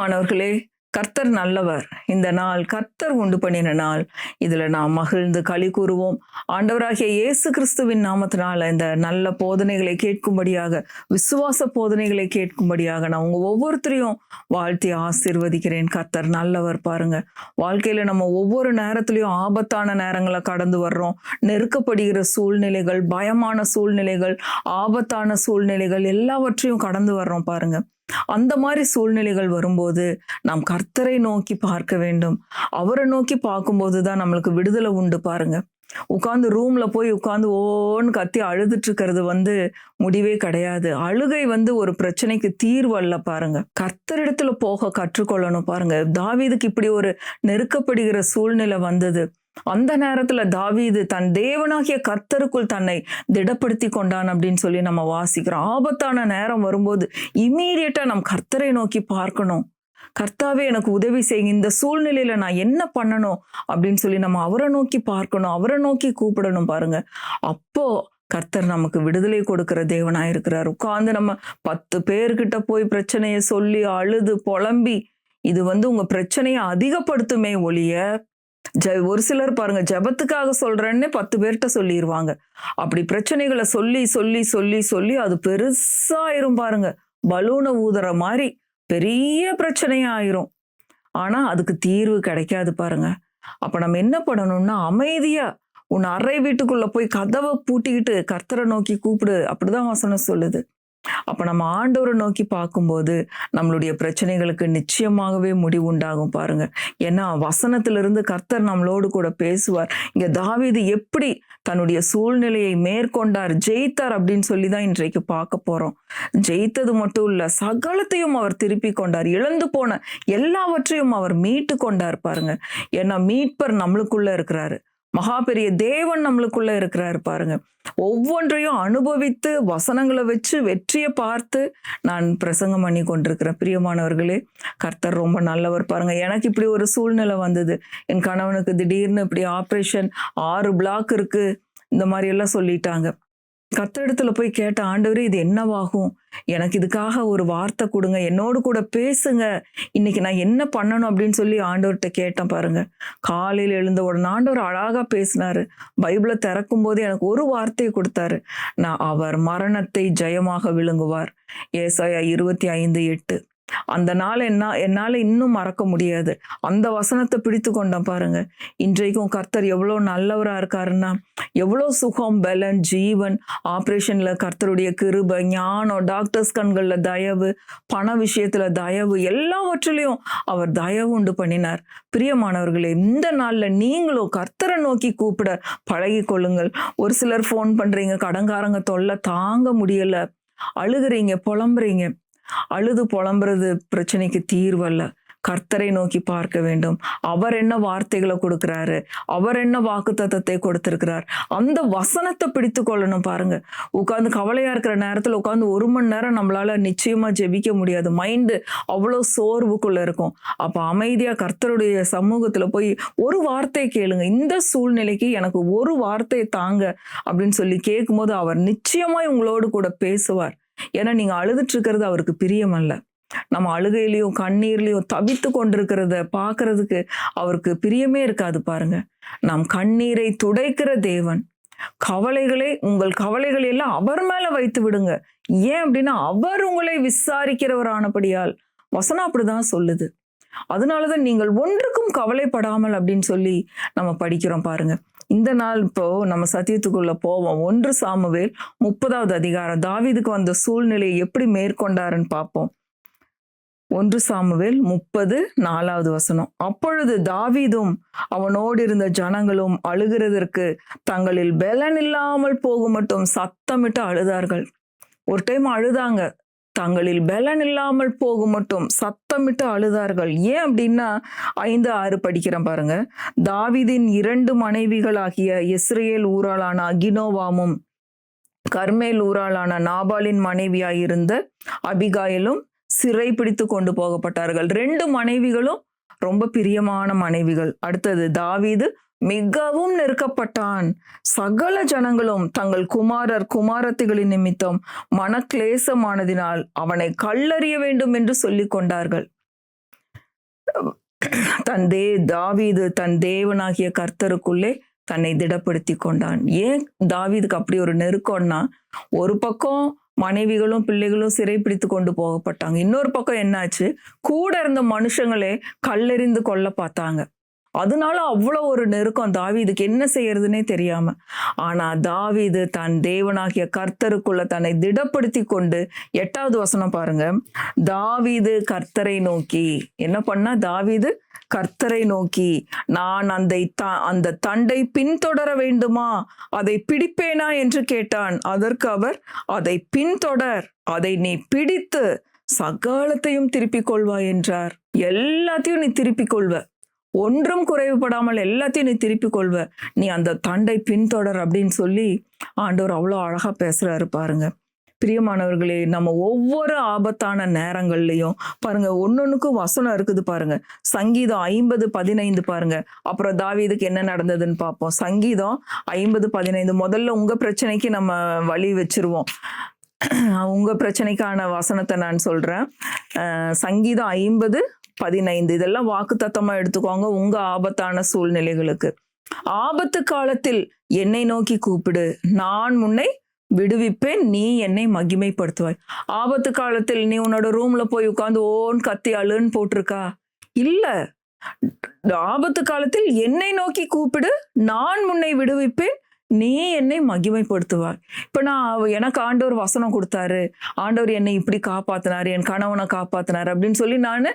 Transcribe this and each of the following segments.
பிரியமானவர்களே கர்த்தர் நல்லவர். இந்த நாள் கர்த்தர் உண்டு பண்ணின நாள். இதில் நாம் மகிழ்ந்து களி கூறுவோம். ஆண்டவராகிய இயேசு கிறிஸ்துவின் நாமத்தினால் இந்த நல்ல போதனைகளை கேட்கும்படியாக விசுவாச போதனைகளை கேட்கும்படியாக நான் உங்கள் ஒவ்வொருத்தரையும் வாழ்த்தி ஆசீர்வதிக்கிறேன். கர்த்தர் நல்லவர் பாருங்க. வாழ்க்கையில் நம்ம ஒவ்வொரு நேரத்துலையும் ஆபத்தான நேரங்களை கடந்து வர்றோம். நெருக்கப்படுகிற சூழ்நிலைகள் பயமான சூழ்நிலைகள் ஆபத்தான சூழ்நிலைகள் எல்லாவற்றையும் கடந்து வர்றோம் பாருங்கள் அந்த மாதிரி சூழ்நிலைகள் வரும்போது நாம் கர்த்தரை நோக்கி பார்க்க வேண்டும். அவரை நோக்கி பார்க்கும்போது தான் நம்மளுக்கு விடுதலை உண்டு பாருங்க. உட்காந்து ரூம்ல போய் உட்காந்து ஓன்னு கத்தி அழுதுட்டு இருக்கிறது வந்து முடிவே கிடையாது. அழுகை வந்து ஒரு பிரச்சனைக்கு தீர்வு அல்ல பாருங்க. கர்த்தரிடத்துல போக கற்றுக்கொள்ளணும் பாருங்க. தாவீதுக்கு இப்படி ஒரு நெருக்கப்படுகிற சூழ்நிலை வந்தது. அந்த நேரத்துல தாவீது தன் தேவனாகிய கர்த்தருக்குள் தன்னை திடப்படுத்தி கொண்டான் அப்படின்னு சொல்லி நம்ம வாசிக்கிறோம். ஆபத்தான நேரம் வரும்போது இம்மீடியட்டா நம் கர்த்தரை நோக்கி பார்க்கணும். கர்த்தாவே எனக்கு உதவி செய்யுங்க இந்த சூழ்நிலையில நான் என்ன பண்ணணும் அப்படின்னு சொல்லி நம்ம அவரை நோக்கி பார்க்கணும். அவரை நோக்கி கூப்பிடணும் பாருங்க. அப்போ கர்த்தர் நமக்கு விடுதலை கொடுக்கிற தேவனா இருக்கிறார். உட்கார்ந்து நம்ம பத்து பேர்கிட்ட போய் பிரச்சனையை சொல்லி அழுது புலம்பி இது வந்து உங்க பிரச்சனையை அதிகப்படுத்துமே ஒழிய ஜ ஒரு சிலர் பாருங்க ஜெபத்துக்காக சொல்றேன்னு பத்து பேர்கிட்ட சொல்லிடுவாங்க அப்படி பிரச்சனைகளை சொல்லி சொல்லி சொல்லி சொல்லி அது பெருசாயிரும் பாருங்க. பலூனை ஊதுற மாதிரி பெரிய பிரச்சனையாயிரும். ஆனா அதுக்கு தீர்வு கிடைக்காது பாருங்க. அப்ப நம்ம என்ன பண்ணணும்னா அமைதியா உன் அறை வீட்டுக்குள்ள போய் கதவை பூட்டிக்கிட்டு கர்த்தரை நோக்கி கூப்பிடு. அப்படிதான் வசனம் சொல்லுது. அப்போ நம்ம ஆண்டவரை நோக்கி பார்க்கும்போது நம்மளுடைய பிரச்சனைகளுக்கு நிச்சயமாகவே முடிவு உண்டாகும் பாருங்க. ஏன்னா வசனத்திலிருந்து கர்த்தர் நம்மளோடு கூட பேசுவார். இங்க தாவீது எப்படி தன்னுடைய சூழ்நிலையை மேற்கொண்டார் ஜெயித்தார் அப்படின்னு சொல்லி தான் இன்றைக்கு பார்க்க போறோம். ஜெயித்தது மட்டும் இல்ல சகலத்தையும் அவர் திருப்பி கொண்டார். இழந்து போன எல்லாவற்றையும் அவர் மீட்டு கொண்டார் பாருங்க. ஏன்னா மீட்பர் நம்மளுக்குள்ள இருக்கிறாரு. மகாபெரிய தேவன் நம்மளுக்குள்ள இருக்கிறாரு பாருங்க. ஒவ்வொன்றையும் அனுபவித்து வசனங்களை வச்சு வெற்றியை பார்த்து நான் பிரசங்கம் பண்ணி கொண்டிருக்கிறேன். பிரியமானவர்களே கர்த்தர் ரொம்ப நல்லவர் பாருங்க. எனக்கு இப்படி ஒரு சூழ்நிலை வந்தது. என் கணவனுக்கு திடீர்னு இப்படி ஆப்ரேஷன் ஆறு பிளாக் இருக்கு. இந்த மாதிரி எல்லாம் சொல்லிட்டாங்க. கர்த்தரிடத்துல போய் கேட்ட ஆண்டவரே இது என்னவாகும்? எனக்கு இதுக்காக ஒரு வார்த்தை கொடுங்க. என்னோடு கூட பேசுங்க. இன்னைக்கு நான் என்ன பண்ணணும் அப்படின்னு சொல்லி ஆண்டவர்கிட்ட கேட்டேன் பாருங்க. காலையில் எழுந்த உடனே ஆண்டவர் அழகா பேசினாரு. பைபிளை திறக்கும் போது எனக்கு ஒரு வார்த்தையை கொடுத்தாரு. நான் அவர் மரணத்தை ஜெயமாக விழுங்குவார். ஏசாயா இருபத்தி ஐந்து எட்டு. அந்த நாள் என்ன என்னால இன்னும் மறக்க முடியாது. அந்த வசனத்தை பிடித்து கொண்டேன் பாருங்க. இன்றைக்கும் கர்த்தர் எவ்வளோ நல்லவரா இருக்காருன்னா எவ்வளோ சுகம் பலன் ஜீவன் ஆப்ரேஷனில் கர்த்தருடைய கிருபை ஞானம் டாக்டர்ஸ் கண்கள்ல தயவு பண விஷயத்துல தயவு எல்லாவற்றிலையும் அவர் தயவு உண்டு பண்ணினார். பிரியமானவர்களே இந்த நாள்ல நீங்களும் கர்த்தரை நோக்கி கூப்பிட பழகி கொள்ளுங்கள். ஒரு சிலர் ஃபோன் பண்றீங்க கடங்காரங்க தொல்லை தாங்க முடியல. அழுகுறீங்க புலம்புறீங்க. அழுது புலம்புறது பிரச்சனைக்கு தீர்வல்ல. கர்த்தரை நோக்கி பார்க்க வேண்டும். அவர் என்ன வார்த்தைகளை கொடுக்கிறாரு? அவர் என்ன வாக்கு தத்தத்தை கொடுத்திருக்கிறார்? அந்த வசனத்தை பிடித்து கொள்ளணும் பாருங்க. உட்காந்து கவலையா இருக்கிற நேரத்துல உட்காந்து ஒரு மணி நேரம் நம்மளால நிச்சயமா ஜெபிக்க முடியாது. மைண்டு அவ்வளோ சோர்வுக்குள்ள இருக்கும். அப்ப அமைதியா கர்த்தருடைய சமூகத்துல போய் ஒரு வார்த்தை கேளுங்க. இந்த சூழ்நிலைக்கு எனக்கு ஒரு வார்த்தை தாங்க அப்படின்னு சொல்லி கேட்கும்போது அவர் நிச்சயமாய் உங்களோடு கூட பேசுவார். ஏன்னா நீங்க அழுதுட்டு இருக்கிறது அவருக்கு பிரியமல்ல. நம்ம அழுகையிலையும் கண்ணீர்லையும் தவித்து கொண்டிருக்கிறத பார்க்கறதுக்கு அவருக்கு பிரியமே இருக்காது பாருங்க. நம் கண்ணீரை துடைக்கிற தேவன். கவலைகளை உங்கள் கவலைகளை எல்லாம் அவர் மேல வைத்து விடுங்க. ஏன் அப்படின்னா அவர் உங்களை விசாரிக்கிறவரானபடியால். வசனம் அப்படிதான் சொல்லுது. அதனாலதான் நீங்கள் ஒன்றுக்கும் கவலைப்படாமல் அப்படின்னு சொல்லி நம்ம படிக்கிறோம் பாருங்க. இந்த நாள் இப்போ நம்ம சத்தியத்துக்குள்ள போவோம். ஒன்று சாமுவேல் முப்பதாவது அதிகாரம். தாவீதுக்கு வந்த சூழ்நிலையை எப்படி மேற்கொண்டாருன்னு பார்ப்போம். ஒன்று சாமுவேல் முப்பது நாலாவது வசனம். அப்பொழுது தாவீதும் அவனோடு இருந்த ஜனங்களும் அழுகிறதற்கு தங்களில் பலன் இல்லாமல் போகும் மட்டும் சத்தமிட்டு அழுதார்கள். ஒரு டைம் அழுதாங்க. தங்களில் பலன் இல்லாமல் போக மட்டும் சத்தமிட்டு அழுதார்கள். ஏன் அப்படின்னா ஐந்து ஆறு படிக்கிறேன் பாருங்க. தாவிதின் இரண்டு மனைவிகளாகிய இஸ்ரேல் ஊராளான அகினோவாமும் கர்மேல் ஊராளான நாபாலின் மனைவியாயிருந்த அபிகாயிலும் சிறை பிடித்து கொண்டு போகப்பட்டார்கள். ரெண்டு மனைவிகளும் ரொம்ப பிரியமான மனைவிகள். அடுத்தது தாவீது மிகவும் நெருக்கப்பட்டான். சகல ஜனங்களும் தங்கள் குமாரர் குமாரத்திகளின் நிமித்தம் மனக்லேசமானதினால் அவனை கல்லறிய வேண்டும் என்று சொல்லிக் கொண்டார்கள். தன் தே தாவீது தன் தேவனாகிய கர்த்தருக்குள்ளே தன்னை திடப்படுத்தி கொண்டான். ஏன் தாவீதுக்கு அப்படி ஒரு நெருக்கம்னா ஒரு பக்கம் மனைவிகளும் பிள்ளைகளும் சிறைப்பிடித்து கொண்டு போகப்பட்டாங்க. இன்னொரு பக்கம் என்னாச்சு? கூட இருந்த மனுஷங்களே கல்லெறிந்து கொல்ல பார்த்தாங்க. அதனால அவ்வளோ ஒரு நெருக்கம் தாவீதுக்கு என்ன செய்யறதுனே தெரியாம. ஆனா தாவீது தன் தேவனாகிய கர்த்தருக்குள்ள தன்னை திடப்படுத்தி கொண்டு எட்டாவது வசனம் பாருங்க. தாவீது கர்த்தரை நோக்கி. என்ன பண்ணா தாவீது? கர்த்தரை நோக்கி. நான் அந்த த- அந்த தண்டை பின்தொடர வேண்டுமா? அதை பிடிப்பேனா என்று கேட்டான். அதற்கு அவர் அதை பின்தொடர். அதை நீ பிடித்து சகாலத்தையும் திருப்பிக் கொள்வாய் என்றார். எல்லாத்தையும் நீ திருப்பிக் கொள்வ. ஒன்றும் குறைவுபடாமல் எல்லாத்தையும் நீ திருப்பி கொள்வ. நீ அந்த தண்டை பின்தொடர் அப்படின்னு சொல்லி ஆண்டவர் அவ்வளோ அழகாக பேசுகிறாரு பாருங்க. பிரியமானவர்களே நம்ம ஒவ்வொரு ஆபத்தான நேரங்கள்லையும் பாருங்க ஒன்னொன்னுக்கும் வசனம் இருக்குது பாருங்க. சங்கீதம் ஐம்பது பதினைந்து பாருங்க. அப்புறம் தாவீதுக்கு என்ன நடந்ததுன்னு பார்ப்போம். சங்கீதம் ஐம்பது பதினைந்து. முதல்ல உங்க பிரச்சனைக்கு நம்ம வழி வச்சிருவோம். உங்க பிரச்சனைக்கான வசனத்தை நான் சொல்றேன். சங்கீதம் ஐம்பது பதினைந்து. இதெல்லாம் வாக்குத்தத்தமா எடுத்துக்கோங்க உங்க ஆபத்தான சூழ்நிலைகளுக்கு. ஆபத்து காலத்தில் என்னை நோக்கி கூப்பிடு. நான் முன்னை விடுவிப்பேன் நீ என்னை மகிமைப்படுத்துவாய். ஆபத்து காலத்தில் நீ உன்னோட ரூம்ல போய் உட்காந்து ஓன் கத்தி அழுன்னு போட்டிருக்கா? இல்ல. ஆபத்து காலத்தில் என்னை நோக்கி கூப்பிடு. நான் முன்னை விடுவிப்பேன் நீ என்னை மகிமைப்படுத்துவார் இப்போ நான் எனக்கு ஆண்டவர் வசனம் கொடுத்தாரு. ஆண்டவர் என்னை இப்படி காப்பாத்தினார் என் கணவனை காப்பாத்தினார் அப்படின்னு சொல்லி நான்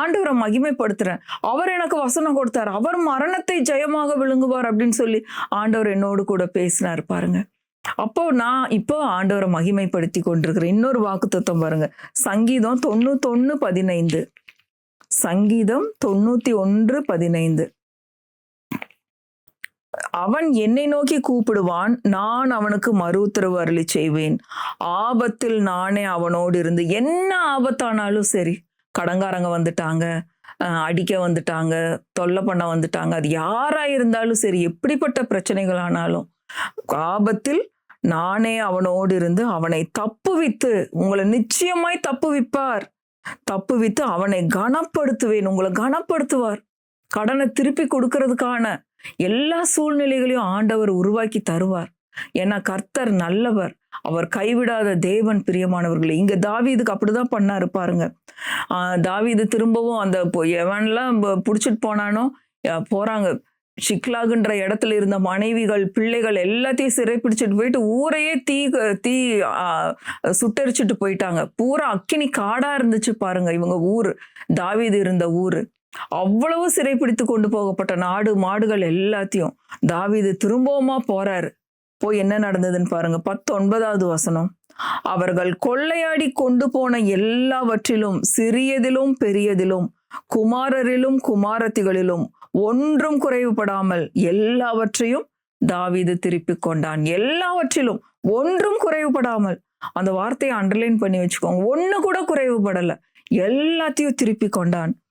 ஆண்டவரை மகிமைப்படுத்துறேன். அவர் எனக்கு வசனம் கொடுத்தார். அவர் மரணத்தை ஜெயமாக விழுங்குவார் அப்படின்னு சொல்லி ஆண்டவர் என்னோடு கூட பேசினார் பாருங்க. அப்போ நான் இப்போ ஆண்டவரை மகிமைப்படுத்தி கொண்டிருக்கிறேன். இன்னொரு வாக்குத்தத்தம் பாருங்க. சங்கீதம் தொண்ணூத்தொன்னு பதினைந்து. சங்கீதம் தொண்ணூத்தி ஒன்று பதினைந்து. அவன் என்னை நோக்கி கூப்பிடுவான் நான் அவனுக்கு மறு உத்தரவு அருளி செய்வேன். ஆபத்தில் நானே அவனோடு இருந்து என்ன ஆபத்தானாலும் சரி கடங்காரங்க வந்துட்டாங்க அடிக்க வந்துட்டாங்க தொல்லை பண்ண வந்துட்டாங்க அது யாரா இருந்தாலும் சரி எப்படிப்பட்ட பிரச்சனைகள் ஆனாலும் ஆபத்தில் நானே அவனோடு இருந்து அவனை தப்புவித்து உங்களை நிச்சயமாய் தப்புவிப்பார் தப்புவித்து அவனை கனப்படுத்துவேன் உங்களை கனப்படுத்துவார். கடனை திருப்பி கொடுக்கறதுக்கான எல்லா சூழ்நிலைகளையும் ஆண்டவர் உருவாக்கி தருவார். ஏன்னா கர்த்தர் நல்லவர். அவர் கைவிடாத தேவன் பிரியமானவர்களே. இங்க தாவீதுக்கு அப்படிதான் பண்ணாரு பாருங்க. தாவீது திரும்பவும் அந்த பொ- எவன்லாம் பிடிச்சிட்டு போனானோ போறாங்க. சிக்லாகுன்ற இடத்துல இருந்த மனைவிகள் பிள்ளைகள் எல்லாத்தையும் சிறைப்பிடிச்சிட்டு போயிட்டு ஊரையே தீ தீ சுட்டரிச்சிட்டு போயிட்டாங்க. பூரா அக்கினி காடா இருந்துச்சு பாருங்க இவங்க ஊர். தாவீது இருந்த ஊர். அவ்வளவு சிறைப்பிடித்து கொண்டு போகப்பட்ட நாடு மாடுகள் எல்லாத்தையும் தாவிது திரும்பவுமா போறாரு. போய் என்ன நடந்ததுன்னு பாருங்க. பத்தொன்பதாவது வசனம். அவர்கள் கொள்ளையாடி கொண்டு போன எல்லாவற்றிலும் சிறியதிலும் பெரியதிலும் குமாரரிலும் குமாரத்திகளிலும் ஒன்றும் குறைவுபடாமல் எல்லாவற்றையும் தாவீது திருப்பிக் கொண்டான். எல்லாவற்றிலும் ஒன்றும் குறைவுபடாமல். அந்த வார்த்தையை அண்டர்லைன் பண்ணி வச்சுக்கோங்க. ஒண்ணு கூட குறைவுபடலை. எல்லாத்தையும் திருப்பி கொண்டான்.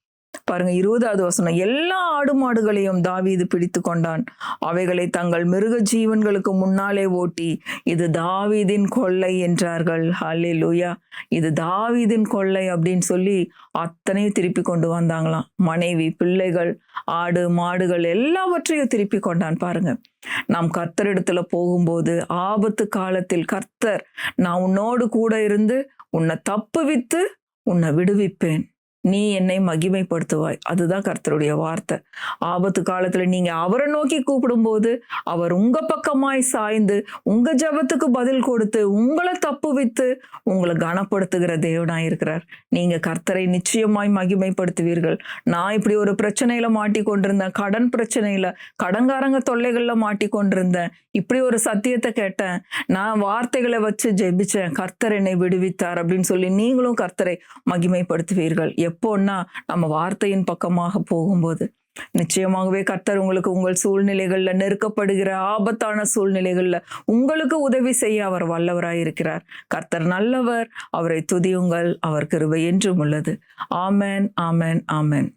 பாருங்க இருபதாவது வசனம். எல்லா ஆடு மாடுகளையும் தாவீது பிடித்து கொண்டான். அவைகளை தங்கள் மிருக ஜீவன்களுக்கு முன்னாலே ஓட்டி இது தாவீதின் கொள்ளை என்றார்கள். ஹalleluya. இது தாவீதின் கொள்ளை அப்படின்னு சொல்லி அத்தனையும் திருப்பி கொண்டு வந்தாங்களாம். மனைவி பிள்ளைகள் ஆடு மாடுகள் எல்லாவற்றையும் திருப்பி கொண்டான் பாருங்க. நாம் கர்த்தரிடத்துல போகும்போது ஆபத்து காலத்தில் கர்த்தர் நான் உன்னோடு கூட இருந்து உன்னை தப்புவித்து உன்னை விடுவிப்பேன். நீ என்னை மகிமைப்படுத்துவாய். அதுதான் கர்த்தருடைய வார்த்தை. ஆபத்து காலத்துல நீங்க அவரை நோக்கி கூப்பிடும்போது அவர் உங்க பக்கமாய் சாய்ந்து உங்க ஜபத்துக்கு பதில் கொடுத்து உங்களை தப்புவித்து உங்களை கனப்படுத்துகிற தேவனாய் இருக்கிறார். நீங்க கர்த்தரை நிச்சயமாய் மகிமைப்படுத்துவீர்கள். நான் இப்படி ஒரு பிரச்சனையில மாட்டி கொண்டிருந்தேன். கடன் பிரச்சனையில கடங்காரங்க தொல்லைகள்ல மாட்டி கொண்டிருந்தேன். இப்படி ஒரு சத்தியத்தை கேட்டேன். நான் வார்த்தைகளை வச்சு ஜெபிச்சேன். கர்த்தர் என்னை விடுவித்தார் அப்படின்னு சொல்லி நீங்களும் கர்த்தரை மகிமைப்படுத்துவீர்கள். எப்போன்னா நம்ம வார்த்தையின் பக்கமாக போகும்போது. நிச்சயமாகவே கர்த்தர் உங்களுக்கு உங்கள் சூழ்நிலைகளில் நெருக்கப்படுகிற ஆபத்தான சூழ்நிலைகளில் உங்களுக்கு உதவி செய்ய அவர் வல்லவராய் இருக்கிறார். கர்த்தர் நல்லவர் அவரை துதியுங்கள் அவர் கிருபை என்றும் உள்ளது. ஆமென் ஆமென் ஆமேன்.